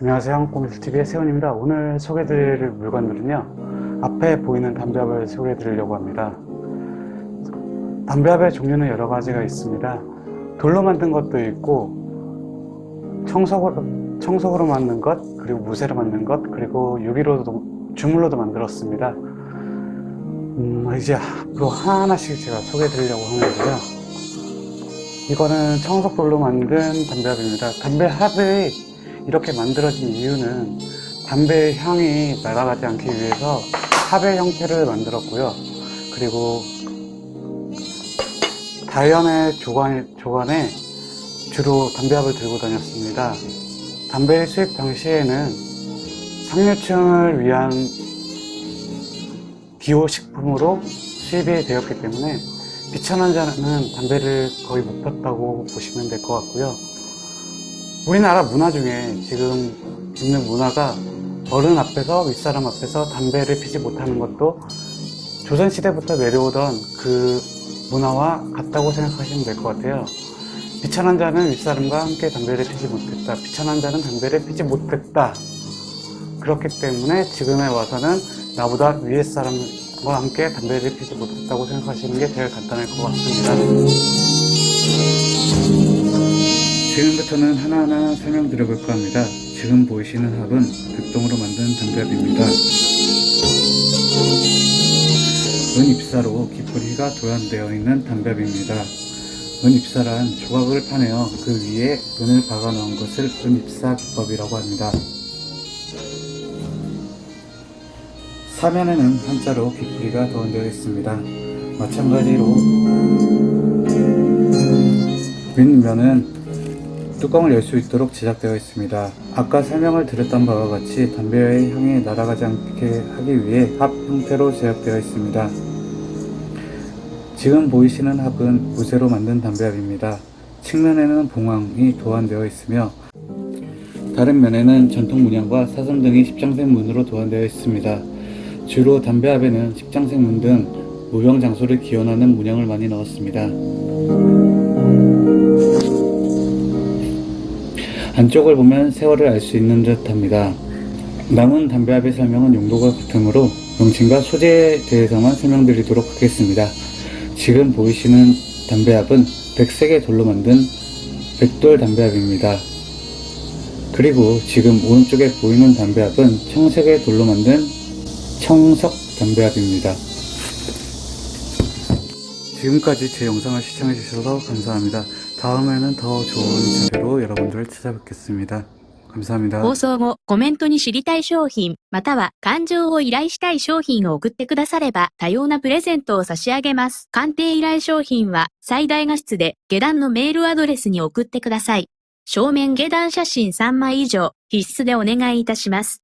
안녕하세요. 한국공유TV의 세훈입니다. 오늘 소개드릴 물건들은요. 앞에 보이는 담배합을 소개해드리려고 합니다. 담배합의 종류는 여러 가지가 있습니다. 돌로 만든 것도 있고 청석으로, 청석으로 만든 것, 그리고 무쇠로 만든 것, 그리고 유리로도 주물로도 만들었습니다. 음, 이제 앞으로 하나씩 제가 소개해 드리려고 하는데요. 이거는 청석돌로 만든 담배합입니다. 담배합이 이렇게 만들어진 이유는 담배의 향이 날아가지 않기 위해서 합의 형태를 만들었고요. 그리고 다이언의 조관, 조관에 주로 담배합을 들고 다녔습니다. 담배 수입 당시에는 상류층을 위한 기호식품으로 수입이 되었기 때문에 비천한 자는 담배를 거의 못 폈다고 보시면 될 것 같고요. 우리나라 문화 중에 지금 있는 문화가 어른 앞에서 윗사람 앞에서 담배를 피지 못하는 것도 조선시대부터 내려오던 그 문화와 같다고 생각하시면 될 것 같아요. 비천한 자는 윗사람과 함께 담배를 피지 못했다. 비천한 자는 담배를 피지 못했다. 그렇기 때문에 지금에 와서는 나보다 위에 사람과 함께 담배를 피지 못했다고 생각하시는 게 제일 간단할 것 같습니다. 지금부터는 하나하나 설명드려 볼까 합니다. 지금 보이시는 합은 백동으로 만든 담배합입니다. 은 입사로 기포리가 도안되어 있는 담배합입니다. 은 입사란 조각을 파내어 그 위에 은을 박아 넣은 것을 은 입사 기법이라고 합니다. 사면에는 한자로 기포리가 도안되어 있습니다. 마찬가지로 윗면은 뚜껑을 열 수 있도록 제작되어 있습니다. 아까 설명을 드렸던 바와 같이 담배의 향이 날아가지 않게 하기 위해 합 형태로 제작되어 있습니다. 지금 보이시는 합은 무쇠로 만든 담배합입니다. 측면에는 봉황이 도안되어 있으며 다른 면에는 전통 문양과 사슴 등이 십장색 문으로 도안되어 있습니다. 주로 담배합에는 십장색 문등 무병 장소를 기원하는 문양을 많이 넣었습니다. 안쪽을 보면 세월을 알 수 있는 듯 합니다. 남은 담배합의 설명은 용도가 같으므로 명칭과 소재에 대해서만 설명드리도록 하겠습니다. 지금 보이시는 담배합은 백색의 돌로 만든 백돌 담배합입니다. 그리고 지금 오른쪽에 보이는 담배합은 청색의 돌로 만든 청석 담배합입니다. 지금까지 제 영상을 시청해주셔서 감사합니다. 다음에는 더 좋은 자료로 여러분들을 찾아뵙겠습니다. 감사합니다. 放送後、コメントに知りたい商品、または感情を依頼したい商品を送ってくだされば、多様なプレゼントを差し上げます。鑑定依頼商品は、最大画質で下段のメールアドレスに送ってください。正面下段写真3枚以上、必須でお願いいたします。